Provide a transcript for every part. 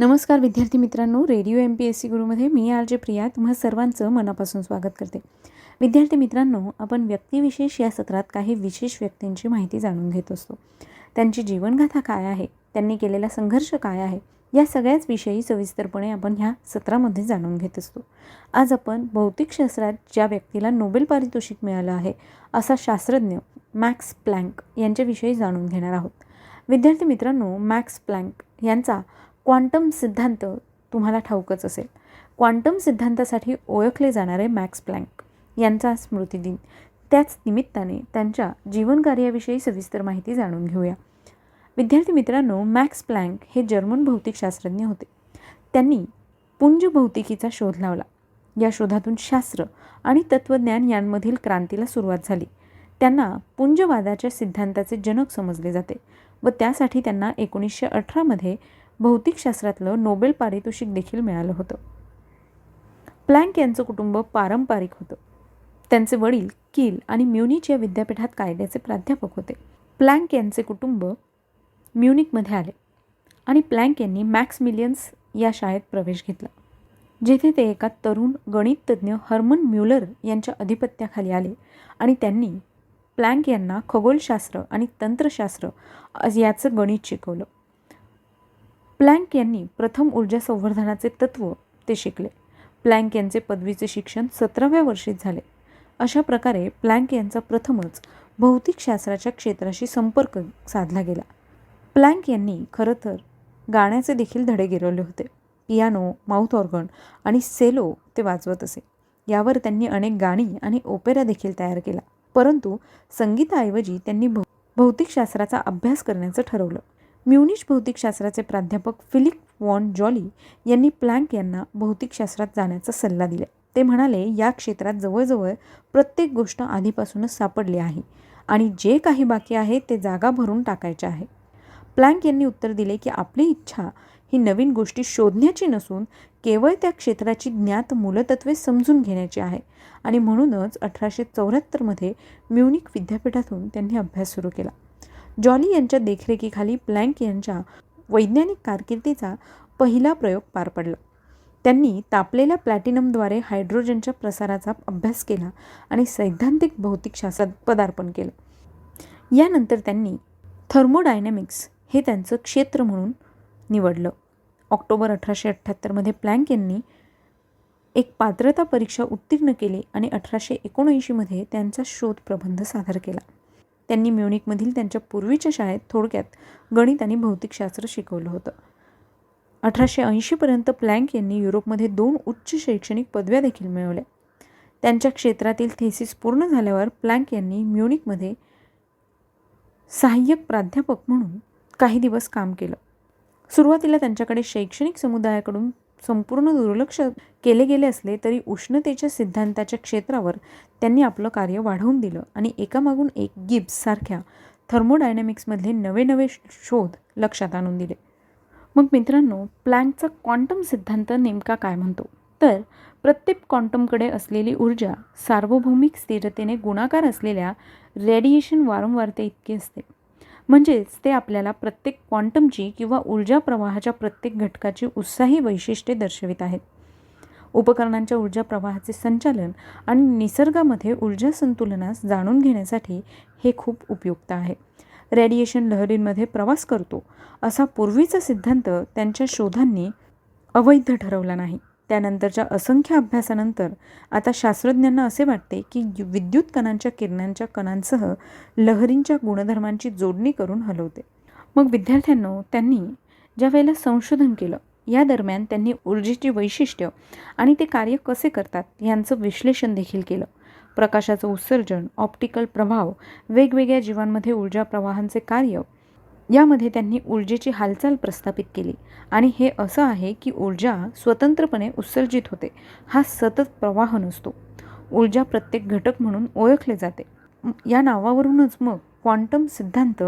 नमस्कार विद्यार्थी मित्रांनो radio M P S C गुरुमध्ये मी आर जे प्रिया तुम्हा सर्वांचं मनापासून स्वागत करते. विद्यार्थी मित्रांनो आपण व्यक्तिविशेष या सत्रात काही विशेष व्यक्तींची माहिती जाणून घेत असतो. त्यांची जीवनगाथा काय आहे? त्यांनी केलेला संघर्ष काय आहे? या सगळ्याच विषयी सविस्तरपणे आपण ह्या सत्रामध्ये जाणून घेत असतो. आज आपण भौतिकशास्त्रात ज्या व्यक्तीला नोबेल पारितोषिक मिळालं आहे असा शास्त्रज्ञ मॅक्स प्लँक यांच्याविषयी जाणून घेणार आहोत. विद्यार्थी मित्रांनो मॅक्स प्लँक यांचा क्वांटम सिद्धांत तुम्हाला ठाऊकच असेल. क्वांटम सिद्धांतासाठी ओळखले जाणारे मॅक्स प्लँक यांचा स्मृतिदिन त्याच निमित्ताने त्यांच्या जीवनकार्याविषयी सविस्तर माहिती जाणून घेऊया. विद्यार्थी मित्रांनो मॅक्स प्लँक हे जर्मन भौतिकशास्त्रज्ञ होते. त्यांनी पुंज भौतिकीचा शोध लावला. या शोधातून शास्त्र आणि तत्त्वज्ञान यांमधील क्रांतीला सुरुवात झाली. त्यांना पुंजवादाच्या सिद्धांताचे जनक समजले जाते व त्यासाठी त्यांना एकोणीसशे अठरामध्ये भौतिकशास्त्रातलं नोबेल पारितोषिक देखील मिळालं होतं. प्लँक यांचं कुटुंब पारंपरिक होतं. त्यांचे वडील किल आणि म्युनिच या विद्यापीठात कायद्याचे प्राध्यापक होते. प्लँक यांचे कुटुंब म्युनिकमध्ये आले आणि प्लँक यांनी मॅक्स मिलियन्स या शाळेत प्रवेश घेतला जेथे ते एका तरुण गणिततज्ञ हर्मन म्युलर यांच्या अधिपत्याखाली आले आणि त्यांनी प्लँक यांना खगोलशास्त्र आणि तंत्रशास्त्र याचं गणित शिकवलं. प्लँक यांनी प्रथम ऊर्जा संवर्धनाचे तत्त्व ते शिकले. प्लँक यांचे पदवीचे शिक्षण सतराव्या वर्षीच झाले. अशा प्रकारे प्लँक यांचा प्रथमच भौतिकशास्त्राच्या क्षेत्राशी संपर्क साधला गेला. प्लँक यांनी खरं तर गाण्याचे देखील धडे गिरवले होते. पियानो माउथ ऑर्गन आणि सेलो ते वाजवत असे. यावर त्यांनी अनेक गाणी आणि ओपेरा देखील तयार केला. परंतु संगीताऐवजी त्यांनी भौ भौतिकशास्त्राचा अभ्यास करण्याचं ठरवलं. म्युनिश भौतिकशास्त्राचे प्राध्यापक फिलिप वॉन जॉली यांनी प्लँक यांना भौतिकशास्त्रात जाण्याचा सल्ला दिला. ते म्हणाले या क्षेत्रात जवळजवळ प्रत्येक गोष्ट आधीपासूनच सापडली आहे आणि जे काही बाकी आहे ते जागा भरून टाकायचे आहे. प्लँक यांनी उत्तर दिले की आपली इच्छा ही नवीन गोष्टी शोधण्याची नसून केवळ त्या क्षेत्राची ज्ञात मूलतत्वे समजून घेण्याची आहे. आणि म्हणूनच अठराशे चौऱ्याहत्तरमध्ये म्युनिक विद्यापीठातून त्यांनी अभ्यास सुरू केला. जॉली यांच्या देखरेखीखाली प्लँक यांच्या वैज्ञानिक कारकिर्दीचा पहिला प्रयोग पार पडला. त्यांनी तापलेल्या प्लॅटिनमद्वारे हायड्रोजनच्या प्रसाराचा अभ्यास केला आणि सैद्धांतिक भौतिकशास्त्रात पदार्पण केलं. यानंतर त्यांनी थर्मोडायनॅमिक्स हे त्यांचं क्षेत्र म्हणून निवडलं. ऑक्टोबर अठराशे अठ्ठ्याहत्तरमध्ये प्लँक यांनी एक पात्रता परीक्षा उत्तीर्ण केली आणि अठराशे एकोणऐंशीमध्ये त्यांचा शोध प्रबंध सादर केला. त्यांनी म्युनिकमधील त्यांच्या पूर्वीच्या शाळेत थोडक्यात गणित आणि भौतिकशास्त्र शिकवलं होतं. अठराशे ऐंशीपर्यंत प्लँक यांनी युरोपमध्ये दोन उच्च शैक्षणिक पदव्या देखील मिळवल्या. त्यांच्या क्षेत्रातील थेसिस पूर्ण झाल्यावर प्लँक यांनी म्युनिकमध्ये सहाय्यक प्राध्यापक म्हणून काही दिवस काम केलं. सुरुवातीला त्यांच्याकडे शैक्षणिक समुदायाकडून संपूर्ण दुर्लक्ष केले गेले असले तरी उष्णतेच्या सिद्धांताच्या क्षेत्रावर त्यांनी आपलं कार्य वाढवून दिलं आणि एकामागून एक गिब्ससारख्या थर्मोडायनॅमिक्समधले नवे नवे शोध लक्षात आणून दिले. मग मित्रांनो प्लँकचा क्वांटम सिद्धांत नेमका काय म्हणतो? तर प्रत्येक क्वांटमकडे असलेली ऊर्जा सार्वभौमिक स्थिरतेने गुणाकार असलेल्या रेडिएशन वारंवारते इतकी असते. म्हणजेच ते आपल्याला प्रत्येक क्वांटमची किंवा ऊर्जा प्रवाहाच्या प्रत्येक घटकाची उत्साही वैशिष्ट्ये दर्शवित आहेत. उपकरणांच्या ऊर्जा प्रवाहाचे संचालन आणि निसर्गामध्ये ऊर्जा संतुलनास जाणून घेण्यासाठी हे खूप उपयुक्त आहे. रेडिएशन लहरींमध्ये प्रवास करतो असा पूर्वीचा सिद्धांत त्यांच्या शोधांनी अवैध ठरवला नाही. त्यानंतरच्या असंख्य अभ्यासानंतर आता शास्त्रज्ञांना असे वाटते की विद्युत कणांच्या किरणांच्या कणांसह लहरींच्या गुणधर्मांची जोडणी करून हलवते. मग विद्यार्थ्यांनो त्यांनी ज्या वेळेला संशोधन केलं या दरम्यान त्यांनी ऊर्जेची वैशिष्ट्य आणि ते कार्य कसे करतात यांचं विश्लेषण देखील केलं. प्रकाशाचं उत्सर्जन ऑप्टिकल प्रभाव वेगवेगळ्या जीवांमध्ये ऊर्जा प्रवाहांचे कार्य यामध्ये त्यांनी ऊर्जेची हालचाल प्रस्थापित केली. आणि हे असं आहे की ऊर्जा स्वतंत्रपणे उत्सर्जित होते. हा सतत प्रवाह नसतो. ऊर्जा प्रत्येक घटक म्हणून ओळखले जाते. या नावावरूनच मग क्वांटम सिद्धांत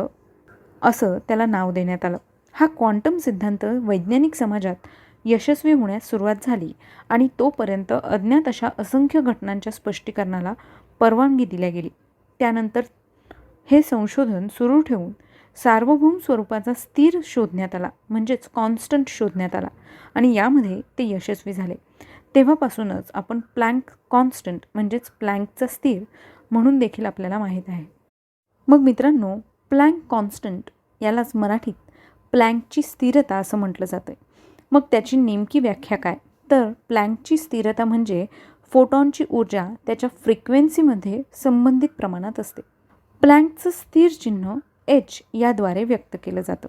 असं त्याला नाव देण्यात आलं. हा क्वांटम सिद्धांत वैज्ञानिक समाजात यशस्वी होण्यास सुरुवात झाली आणि तोपर्यंत अज्ञात अशा असंख्य घटनांच्या स्पष्टीकरणाला परवानगी दिल्या गेली. त्यानंतर हे संशोधन सुरू ठेवून सार्वभौम स्वरूपाचा स्थिर शोधण्यात आला म्हणजेच कॉन्स्टंट शोधण्यात आला. आणि यामध्ये ते यशस्वी झाले. तेव्हापासूनच आपण प्लँक कॉन्स्टंट म्हणजेच प्लँकचा स्थिर म्हणून देखील आपल्याला माहीत आहे. मग मित्रांनो प्लँक कॉन्स्टंट यालाच मराठीत प्लँकची स्थिरता असं म्हटलं जातं मग त्याची नेमकी व्याख्या काय? तर प्लँकची स्थिरता म्हणजे फोटॉनची ऊर्जा त्याच्या फ्रिक्वेन्सीमध्ये संबंधित प्रमाणात असते. प्लँकचं स्थिर चिन्ह एच याद्वारे व्यक्त केलं जातं.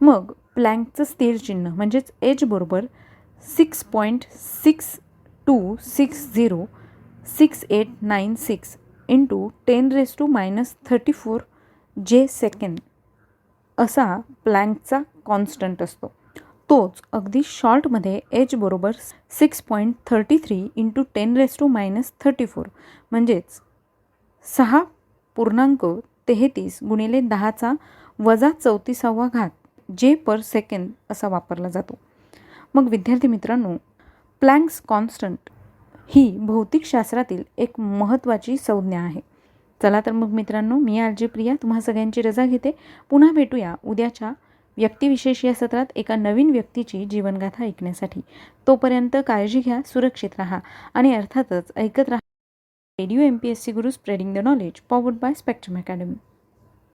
मग प्लँकचं स्थिर चिन्ह म्हणजेच एच बरोबर six point six two six zero six eight nine six into ten raise to minus thirty four J second असा प्लँकचा कॉन्स्टंट असतो. तोच अगदी शॉर्टमध्ये एच बरोबर six point thirty three into ten raise to minus thirty four म्हणजेच सहा पूर्णांक तेहतीस गुणिले दहाचा वजा चौतीसावा घात जे पर सेकंड असा वापरला जातो. मग विद्यार्थी मित्रांनो प्लँक्स कॉन्स्टंट ही भौतिकशास्त्रातील एक महत्त्वाची संज्ञा आहे. चला तर मग मित्रांनो मी आर जे प्रिया तुम्हा सगळ्यांची रजा घेते. पुन्हा भेटूया उद्याच्या व्यक्तिविशेष या सत्रात एका नवीन व्यक्तीची जीवनगाथा ऐकण्यासाठी. तोपर्यंत काळजी घ्या सुरक्षित राहा आणि अर्थातच ऐकत राहा. Radio MPSC Guru spreading the knowledge powered by Spectrum Academy.